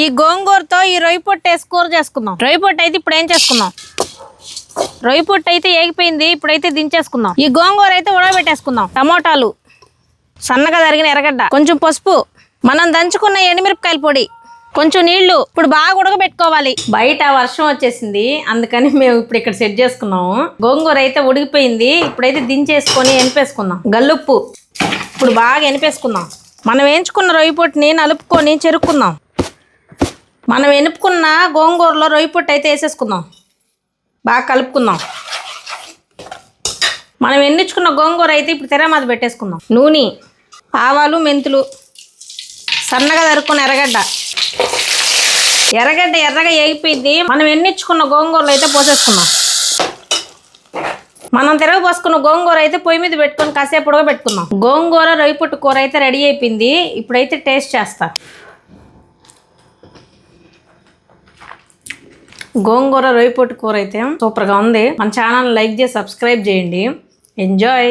ఈ గోంగూరతో ఈ రొయ్యి పొట్టు వేసి కూర చేసుకుందాం. రొయ్యి పొట్టు అయితే ఇప్పుడు ఏం చేసుకుందాం? రొయ్యి పొట్టు అయితే ఏగిపోయింది ఇప్పుడైతే దించేసుకుందాం. ఈ గోంగూర అయితే ఉడకబెట్టేసుకుందాం. టమోటాలు సన్నగా తరిగిన ఎర్రగడ్డ కొంచెం పసుపు మనం దంచుకున్న ఎండుమిరపకాయల పొడి కొంచెం నీళ్ళు ఇప్పుడు బాగా ఉడకబెట్టుకోవాలి. బయట వర్షం వచ్చేసింది అందుకని మేము ఇప్పుడు ఇక్కడ సెట్ చేసుకున్నాము. గోంగూర అయితే ఉడికిపోయింది ఇప్పుడైతే దించేసుకొని ఎనిపేసుకుందాం. గల్లుప్పు ఇప్పుడు బాగా ఎనిపేసుకుందాం. మనం వేయించుకున్న రొయ్యి పొట్టుని నలుపుకొని చెరుక్కుందాం. మనం ఎనుపుకున్న గోంగూరలో రొయ్యి పొట్టు అయితే వేసేసుకుందాం. బాగా కలుపుకుందాం. మనం ఎన్నించుకున్న గోంగూర అయితే ఇప్పుడు తెర పెట్టేసుకుందాం. నూనె ఆవాలు మెంతులు సన్నగా తరుక్కున్న ఎర్రగడ్డ. ఎర్రగడ్డ ఎర్రగా వేగిపోయింది మనం ఎన్నించుకున్న గోంగూరలో అయితే పోసేసుకుందాం. మనం తిరగ పోసుకున్న గోంగూర అయితే పొయ్యి మీద పెట్టుకొని కాసేపు పెట్టుకుందాం గోంగూర రొయ్యి పొట్టు కూర అయితే రెడీ అయిపోయింది. ఇప్పుడైతే టేస్ట్ చేస్తా. గోంగూర రొయ్యపోటు పొట్టు కూర అయితే సూపర్గా ఉంది. మన ఛానల్ లైక్ చేసి సబ్స్క్రైబ్ చేయండి. ఎంజాయ్